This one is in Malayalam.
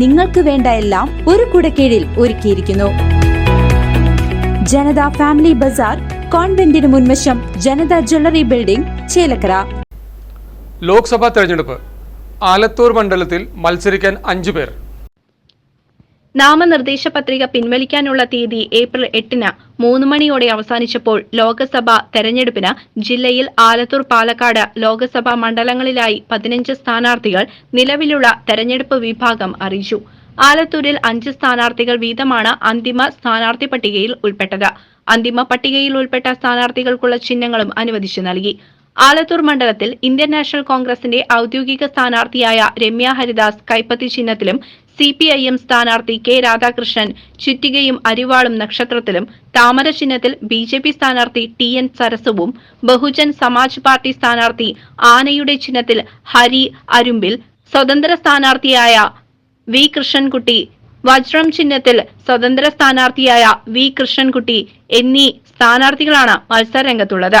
നിങ്ങൾക്ക് വേണ്ട എല്ലാം ഒരു കുടക്കീഴിൽ ഒരുക്കിയിരിക്കുന്നു. ജനത ഫാമിലി ബസാർ കോൺവെന്റിന് മുൻവശം ജനത ജ്വല്ലറി ബിൽഡിംഗ് ചേലക്കര. ലോക്സഭാ തെരഞ്ഞെടുപ്പ്. ആലത്തൂർ മണ്ഡലത്തിൽ മത്സരിക്കാൻ അഞ്ചു പേർ. നാമനിർദ്ദേശ പത്രിക പിൻവലിക്കാനുള്ള തീയതി ഏപ്രിൽ എട്ടിന് മൂന്ന് മണിയോടെ അവസാനിച്ചപ്പോൾ ലോക്സഭ തെരഞ്ഞെടുപ്പിന് ജില്ലയിൽ ആലത്തൂർ പാലക്കാട് ലോക്സഭാ മണ്ഡലങ്ങളിലായി പതിനഞ്ച് സ്ഥാനാർത്ഥികൾ നിലവിലുള്ള തെരഞ്ഞെടുപ്പ് വിഭാഗം അറിയിച്ചു. ആലത്തൂരിൽ അഞ്ച് സ്ഥാനാർത്ഥികൾ വീതമാണ് അന്തിമ സ്ഥാനാർത്ഥി പട്ടികയിൽ ഉൾപ്പെട്ടത്. അന്തിമ പട്ടികയിൽ ഉൾപ്പെട്ട സ്ഥാനാർത്ഥികൾക്കുള്ള ചിഹ്നങ്ങളും അനുവദിച്ചു നൽകി. ആലത്തൂർ മണ്ഡലത്തിൽ ഇന്ത്യൻ നാഷണൽ കോൺഗ്രസിന്റെ ഔദ്യോഗിക സ്ഥാനാർത്ഥിയായ രമ്യ ഹരിദാസ് കൈപ്പത്തി ചിഹ്നത്തിലും സി പി ഐ എം സ്ഥാനാർത്ഥി കെ രാധാകൃഷ്ണൻ ചുറ്റികയും അരിവാളും നക്ഷത്രത്തിലും താമര ചിഹ്നത്തിൽ ബി ജെ പി സ്ഥാനാർത്ഥി ടി എൻ സരസുവും ബഹുജൻ സമാജ് പാർട്ടി സ്ഥാനാർത്ഥി ആനയുടെ ചിഹ്നത്തിൽ ഹരി അരുമ്പിൽ സ്വതന്ത്ര സ്ഥാനാർത്ഥിയായ വി കൃഷ്ണൻകുട്ടി വജ്രം ചിഹ്നത്തിൽ സ്വതന്ത്ര സ്ഥാനാർത്ഥിയായ വി കൃഷ്ണൻകുട്ടി എന്നീ സ്ഥാനാർത്ഥികളാണ് മത്സരരംഗത്തുള്ളത്.